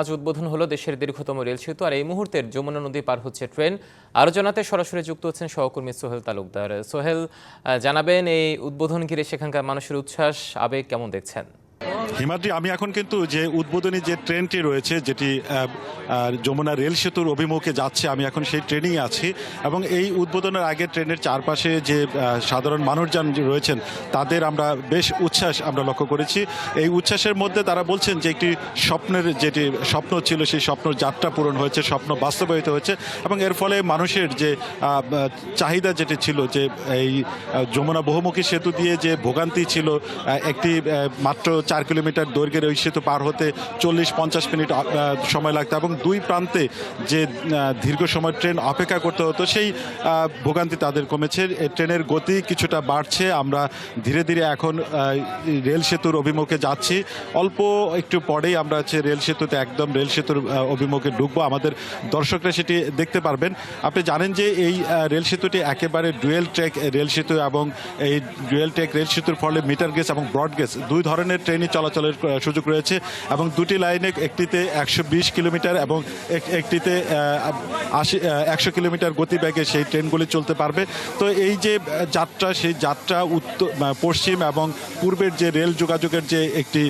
আজ উদ্বোধন হলো দেশের দীর্ঘতম রেল সেতু আর এই মুহূর্তের যমুনা নদী পার হচ্ছে ট্রেন। আরও জানাতে সরাসরি যুক্ত হচ্ছেন সহকর্মী সোহেল তালুকদার। সোহেল জানাবেন এই উদ্বোধন ঘিরে সেখানকার মানুষের উচ্ছ্বাস, আবেগ কেমন দেখছেন? হিমাদ্রি, আমি এখন কিন্তু যে উদ্বোধনী যে ট্রেনটি রয়েছে, যেটি যমুনা রেল সেতুর অভিমুখে যাচ্ছে, আমি এখন সেই ট্রেনেই আছি। এবং এই উদ্বোধনের আগে ট্রেনের চারপাশে যে সাধারণ মানুষজন রয়েছেন, তাদের আমরা বেশ উচ্ছ্বাস আমরা লক্ষ্য করেছি। এই উচ্ছ্বাসের মধ্যে তারা বলছেন যে, একটি স্বপ্নের যেটি স্বপ্ন ছিল, সেই স্বপ্ন যাত্রা পূরণ হয়েছে, স্বপ্ন বাস্তবায়িত হয়েছে। এবং এর ফলে মানুষের যে চাহিদা যেটি ছিল, যে এই যমুনা বহুমুখী সেতু দিয়ে যে ভোগান্তি ছিল একটি মাত্র চার কিলোমিটার দৈর্ঘ্যের ওই সেতু পার হতে চল্লিশ পঞ্চাশ মিনিট সময় লাগতো এবং দুই প্রান্তে যে দীর্ঘ সময় ট্রেন অপেক্ষা করতে হতো, সেই ভোগান্তি তাদের কমেছে। ট্রেনের গতি কিছুটা বাড়ছে, আমরা ধীরে ধীরে এখন রেল সেতুর অভিমুখে যাচ্ছি। অল্প একটু পরেই আমরা হচ্ছে রেল সেতুতে, একদম রেল সেতুর অভিমুখে ঢুকবো। আমাদের দর্শকরা সেটি দেখতে পারবেন। আপনি জানেন যে এই রেল সেতুটি একেবারে ডুয়েল ট্র্যাক রেল সেতু এবং এই ডুয়েল ট্র্যাক রেল সেতুর ফলে মিটার গেজ এবং ব্রড গেজ দুই ধরনের ট্রেনই চলাচলের সুযোগ রয়েছে এবং দুটি লাইনে একটিতে একশো বিশ কিলোমিটার এবং একটিতে আশি একশো কিলোমিটার গতিবেগে সেই ট্রেনগুলি চলতে পারবে। তো এই যে যাত্রা, সেই যাত্রা উত্তর পশ্চিম এবং পূর্বের যে রেল যোগাযোগের যে একটি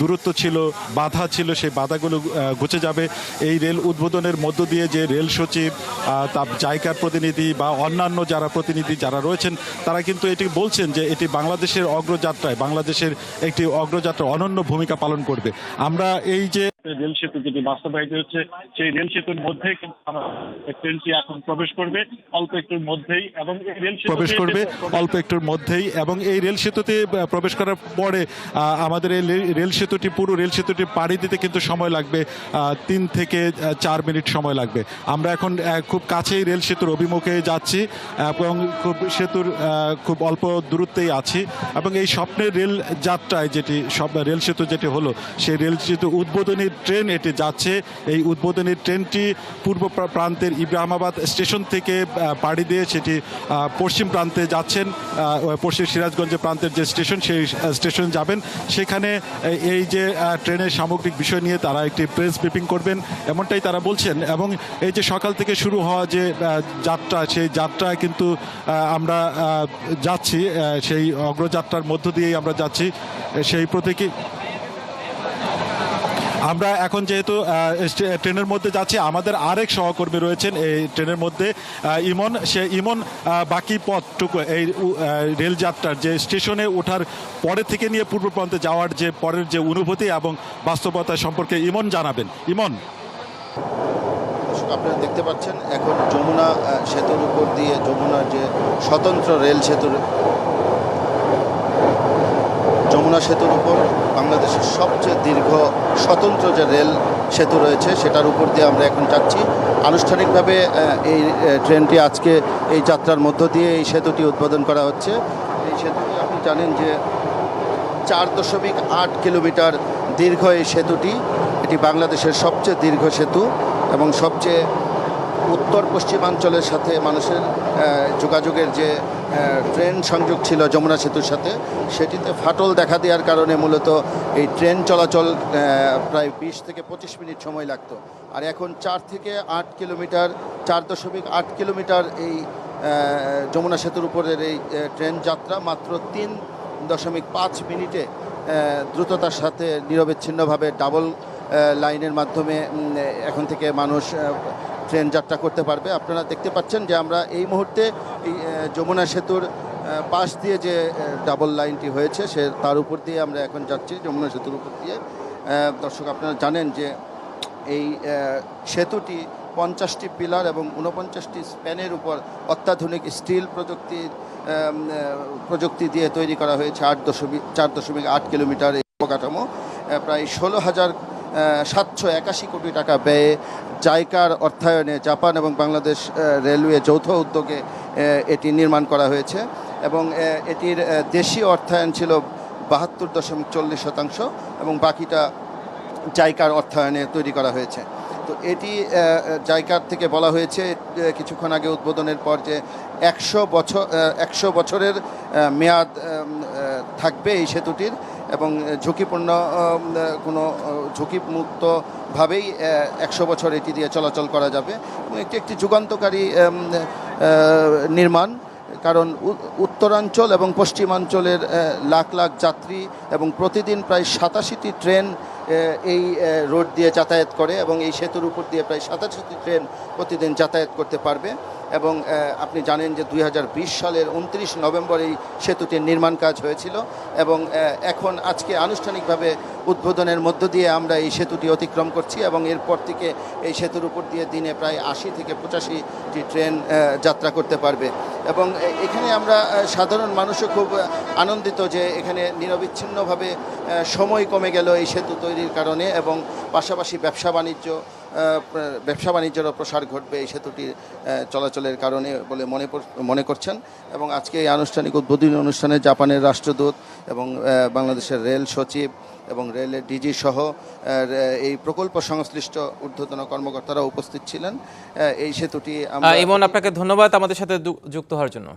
দূরত্ব ছিল, বাধা ছিল, সেই বাধাগুলো ঘুচে যাবে। এই রেল উদ্বোধনের মধ্য দিয়ে যে রেল সচিব তার জায়গার প্রতিনিধি বা অন্যান্য যারা প্রতিনিধি যারা রয়েছেন, তারা কিন্তু এটি বলছেন যে এটি বাংলাদেশের অগ্রযাত্রায়, বাংলাদেশের একটি অগ্রযাত্রা অনন্য ভূমিকা পালন করবে। আমরা এই যে রেল সেতু যেটি বাস্তবায়িত হচ্ছে, সেই রেল সেতুর আমার ট্রেনটি এখন প্রবেশ করবে, অল্প একটুর মধ্যেই এবং এই রেল প্রবেশ করবে, অল্প একটুর মধ্যেই এবং এই রেল সেতুতে প্রবেশ করার পরে আমাদের এই রেল সেতুটি পুরো রেল সেতুটি পাড়ি দিতে কিন্তু সময় লাগবে তিন থেকে চার মিনিট সময় লাগবে। আমরা এখন খুব কাছেই রেল সেতুর অভিমুখে যাচ্ছি এবং খুব সেতুর খুব অল্প দূরত্বেই আছি এবং এই স্বপ্নের রেল যাত্রায় যেটি রেল সেতু যেটি হলো, সেই রেল সেতু উদ্বোধনী ট্রেন এটি যাচ্ছে। এই উদ্বোধনী ট্রেনটি পূর্ব প্রান্তের ইব্রাহিমাবাদ স্টেশন থেকে পাড়ি দিয়ে সেটি পশ্চিম প্রান্তে যাচ্ছেন পশ্চিম সিরাজগঞ্জের প্রান্তের যে স্টেশন, সেই স্টেশন যাবেন। সেখানে এই- যে ট্রেনের সামগ্রিক বিষয় নিয়ে তারা একটি প্রেস ব্রিফিং করবেন, এমনটাই তারা বলছেন। এবং এই যে সকাল থেকে শুরু হওয়া যে যাত্রা, সেই যাত্রায় কিন্তু আমরা যাচ্ছি সেই অগ্রযাত্রার মধ্য দিয়েই আমরা যাচ্ছি। সেই প্রতীকী আমরা এখন যেহেতু ট্রেনের মধ্যে যাচ্ছি আমাদের আরেক সহকর্মী রয়েছেন এই ট্রেনের মধ্যে ইমন। সে ইমন বাকি পথটুকু এই উ- আহ, রেল যাত্রার যে স্টেশনে ওঠার পরে থেকে নিয়ে পূর্ব প্রান্তে যাওয়ার যে পরের যে অনুভূতি এবং বাস্তবতা সম্পর্কে ইমন জানাবেন। ইমন। আপনারা দেখতে পাচ্ছেন এখন যমুনা সেতুর উপর দিয়ে যমুনার যে স্বতন্ত্র রেল সেতুর যমুনা সেতুর উপর বাংলাদেশের সবচেয়ে দীর্ঘ স্বতন্ত্র যে রেল সেতু রয়েছে, সেটার উপর দিয়ে আমরা এখন যাচ্ছি। আনুষ্ঠানিকভাবে এই ট্রেনটি আজকে এই যাত্রার মধ্য দিয়ে এই সেতুটি উদ্বোধন করা হচ্ছে। এই সেতুটি আপনি জানেন যে চার দশমিক আট কিলোমিটার দীর্ঘ এই সেতুটি। এটি বাংলাদেশের সবচেয়ে দীর্ঘ সেতু এবং সবচেয়ে উত্তর পশ্চিমাঞ্চলের সাথে মানুষের যোগাযোগের যে ট্রেন সংযোগ ছিল যমুনা সেতুর সাথে। সেটিতে ফাটল দেখা দেওয়ার কারণে মূলত এই ট্রেন চলাচল প্রায় বিশ থেকে পঁচিশ মিনিট সময় লাগতো। আর এখন চার থেকে আট কিলোমিটার, চার দশমিক আট কিলোমিটার এই যমুনা সেতুর উপরের এই ট্রেন যাত্রা মাত্র তিন দশমিক পাঁচ মিনিটে দ্রুততার সাথে নিরবিচ্ছিন্নভাবে ডাবল লাইনের মাধ্যমে এখন থেকে মানুষ ট্রেন যাত্রা করতে পারবে। আপনারা দেখতে পাচ্ছেন যে আমরা এই মুহূর্তে যমুনা সেতুর পাশ দিয়ে যে ডাবল লাইনটি হয়েছে, সে, তার উপর দিয়ে আমরা এখন যাচ্ছি, যমুনা সেতুর উপর দিয়ে। দর্শক আপনারা জানেন যে এই সেতুটি পঞ্চাশটি পিলার এবং উনপঞ্চাশটি স্প্যানের উপর অত্যাধুনিক স্টিল প্রযুক্তির প্রযুক্তি দিয়ে তৈরি করা হয়েছে, আট দশমিক, চার দশমিক আট কিলোমিটার এই অবকাঠামো। প্রায় ষোলো হাজার সাতশো একাশি কোটি টাকা ব্যয়ে জাইকার অর্থায়নে জাপান এবং বাংলাদেশ রেলওয়ে যৌথ উদ্যোগে এটি নির্মাণ করা হয়েছে এবং এটির দেশীয় অর্থায়ন ছিল বাহাত্তর দশমিক চল্লিশ শতাংশ এবং বাকিটা জাইকার অর্থায়নে তৈরি করা হয়েছে। তো এটি জাইকার থেকে বলা হয়েছে কিছুক্ষণ আগে উদ্বোধনের পর যে একশো বছর একশো বছরের মেয়াদ থাকবে এই সেতুটির এবং ঝুঁকিপূর্ণ কোনো ঝুঁকিমুক্তভাবেই একশো বছর এটি দিয়ে চলাচল করা যাবে। এবং এটি একটি যুগান্তকারী নির্মাণ। কারণ উত্তরাঞ্চল এবং পশ্চিমাঞ্চলের লাখ লাখ যাত্রী এবং প্রতিদিন প্রায় সাতাশিটি ট্রেন এই রোড দিয়ে যাতায়াত করে এবং এই সেতুর উপর দিয়ে প্রায় সাতাশটি ট্রেন প্রতিদিন যাতায়াত করতে পারবে এবং আপনি জানেন যে দুই হাজার বিশ সালের উনত্রিশ নভেম্বর এই সেতুটির নির্মাণ কাজ হয়েছিল এবং এখন আজকে আনুষ্ঠানিকভাবে উদ্বোধনের মধ্য দিয়ে আমরা এই সেতুটি অতিক্রম করছি এবং এরপর থেকে এই সেতুর উপর দিয়ে দিনে প্রায় আশি থেকে পঁচাশিটি ট্রেন যাত্রা করতে পারবে এবং এখানে আমরা সাধারণ মানুষও খুব আনন্দিত যে এখানে নিরবিচ্ছিন্নভাবে সময় কমে গেল এই সেতু তৈরির কারণে এবং পাশাপাশি ব্যবসা বাণিজ্য ব্যবসা বাণিজ্যেরও প্রসার ঘটবে এই সেতুটির চলাচলের কারণে বলে মনে মনে করছেন। এবং আজকে এই আনুষ্ঠানিক উদ্বোধনী অনুষ্ঠানে জাপানের রাষ্ট্রদূত এবং বাংলাদেশের রেল সচিব এবং রেলের ডিজি সহ এই প্রকল্প সংশ্লিষ্ট ঊর্ধ্বতন কর্মকর্তারা উপস্থিত ছিলেন। এই সেতুটি আমরা ইমন, আপনাকে ধন্যবাদ আমাদের সাথে যুক্ত হওয়ার জন্য।